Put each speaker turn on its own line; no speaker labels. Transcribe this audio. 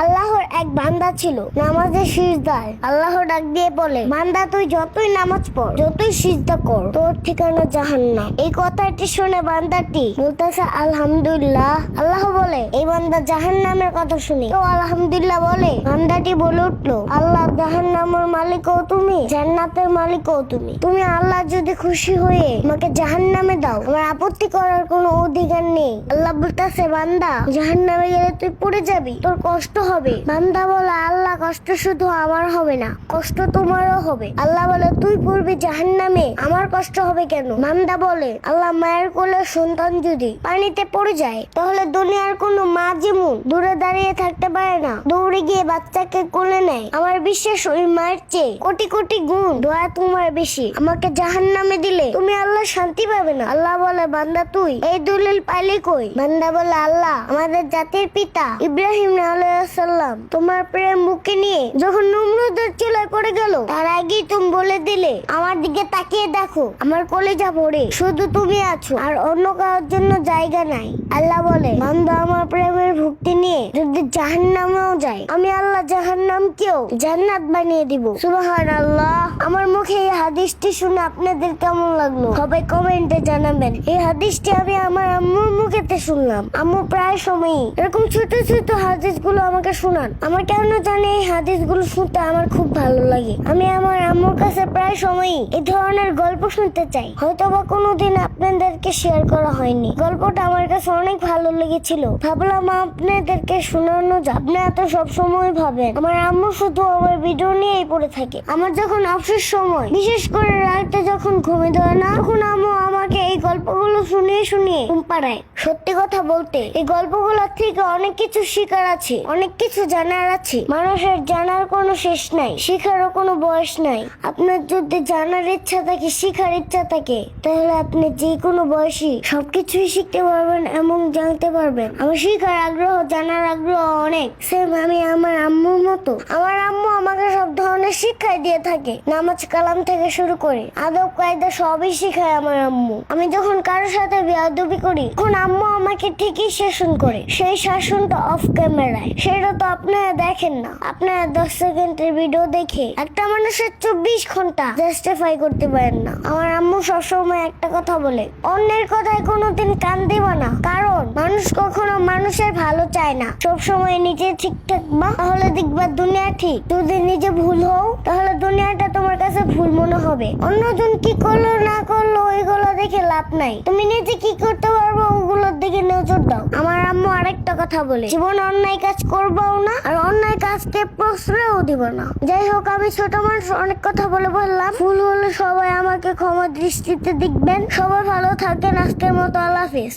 আল্লাহর এক বান্দা ছিল, নামাজের সিজদায়। আল্লাহ ডাক দিয়ে বলে, বান্দা, তুই যতই নামাজ পড়, যতই সিজদা কর, তোর ঠিকানা জাহান্নাম। এই কথাটি শুনে বান্দাটি বলতেছে আলহামদুলিল্লাহ, আল্লাহ বলে, এই বান্দা জাহান্নামের কথা শুনি। তো আলহামদুলিল্লাহ বলে, বান্দাটি বলে উঠল, আল্লাহ জাহান্নামের মালিকও তুমি, জান্নাতের মালিকও তুমি। তুমি আল্লাহ যদি খুশি হয়ে আমাকে জাহান্নামে দাও আমার আপত্তি করার কোনো অধিকার নেই। আল্লাহ বলতেছে, বান্দা, জাহান্নামে গেলে তুই পড়ে যাবি, তোর কষ্ট হবে। বান্দা বলে, আল্লাহ, কষ্ট শুধু আমার হবে না, কষ্ট তোমারও হবে। আল্লাহ বলে, তুই পড়বি জাহান্নামে, আমার কষ্ট হবে কেন? বান্দা বলে, আল্লাহ মায়ের কোলে সন্তান যদি পানিতে পড়ে যায়, তাহলে দুনিয়ার কোনো মা যেমন দূরে দাঁড়িয়ে থাকতে পারে না, দৌড়ে গিয়ে বাচ্চাকে কোলে নেয়। আমার বিশ্বাস, ওই মায়ের চেয়ে কোটি কোটি গুণ দোয়া তোমার বেশি। আমাকে জাহান নামে দিলে তুমি আল্লাহ শান্তি পাবে না। আল্লাহ বলে, বান্দা, তুই এই দলিল পাইলি কই? বান্দা বলে, আল্লাহ, আমাদের জাতির পিতা ইব্রাহিম আলাইসাল্লাম তোমার প্রেম বুকে নিয়ে যখন নমরুদের চুলায় পড়ে গেল, তার আগেই তুমি বলে দিলে, আমার দিকে তাকিয়ে দেখো, আমার কলেজা পড়ে, শুধু তুমি আছো, আর অন্য কারোর জন্য জায়গা নাই। আল্লাহ বলে, বান্দা, আমার প্রেমের ভুক্তি নিয়ে যদি জাহান্নামেও যায়, আমি আল্লাহ জাহান্নামকেও জান্নাত বানিয়ে দিব। সুবহান আল্লাহ আমার মুখে এই হাদিসটি শুনে আপনাদের কেমন লাগল? সবাই কমেন্টে জানাবেন। এই হাদিসটি আমি আমার আম্মুর মুখেতে শুনলাম। আম্মু প্রায় সময়ই এরকম ছোট ছোট হাদিসগুলো আমাকে শোনান। আমার কেন জানি এই হাদিসগুলো শুনতে আমার খুব ভালো লাগে। আমি আমার আম্মুর কাছে প্রায় সময়ই এই ধরনের গল্প শুনতে চাই। হয়তো বা কোনোদিন আপনাদেরকে শেয়ার করা হয়নি। গল্পটা আমার কাছে অনেক ভালো লেগেছিল। ভাবলাম আপনাদেরকে শোনানো যাক। আপনারা তো সবসময় ভাবেন। আমার আম্মু শুধু আমার ভিডিও নিয়েই পড়ে থাকে। আমার যখন অবসর সময়, বিশেষ করে রাতে যখন ঘুমে দেয় না, তখন আম্মু আমাকে এই শুনিয়ে শুনিয়ে ঘুম পাড়ায় সত্যি কথা বলতে, এই গল্পগুলোর থেকে অনেক কিছু শেখার আছে, অনেক কিছু জানার আছে। মানুষের জানার কোনো শেষ নাই, শেখারও কোনো বয়স নাই। আপনার যদি জানার ইচ্ছা থাকে, শেখার ইচ্ছা থাকে, তাহলে আপনি যে কোনো বয়সী সবকিছুই শিখতে পারবেন এবং জানতে পারবেন। আমার শেখার আগ্রহ, জানার আগ্রহ অনেক। সেম আমি আমার আম্মুর মতো। আমার আম্মু আমাকে সব শিক্ষাই দিয়ে থাকে। নামাজ কালাম থেকে শুরু করে আদব কায়দা সবই শেখায় আমার আম্মু। আমি যখন কারোর সাথে বেয়াদবি করি, তখন আম্মু আমাকে ঠিকই শাসন করে। সেই শাসনটা অফ ক্যামেরায় সেটা তো আপনারা দেখেন না। আপনারা দশ সেকেন্ডের ভিডিও দেখে একটা মানুষের চব্বিশ ঘণ্টা জাস্টিফাই করতে পারেন না। আমার আম্মু সবসময় একটা কথা বলে, অন্যের কথায় কোনোদিন কান দেব না। কারণ মানুষ কখনো মানুষের ভালো চায় না। সবসময় নিজে ঠিক থাকবা তাহলে দেখবা দুনিয়া ঠিক। যদি নিজে ভুল হও, তাহলে দুনিয়াটা তোমার কাছে ভুল মনে হবে। অন্যজন কি করল, না করল, ওইগুলো দেখে লাভ নাই। তুমি নিজে কি করতে পারব, ওগুলোর দিকে নজর দাও। আমার আম্মু আরেকটা কথা বলে, জীবন অন্যায় কাজ করবাও না, আর অন্যায় কাজকে প্রশ্রয়ও দিব না। যাই হোক, আমি ছোট মানুষ, অনেক কথা বলে বললাম। ভুল হলে সবাই আমাকে ক্ষমা দৃষ্টিতে দেখবেন। সবাই ভালো থাকেন, আজকের মতো আল্লাহ হাফিজ।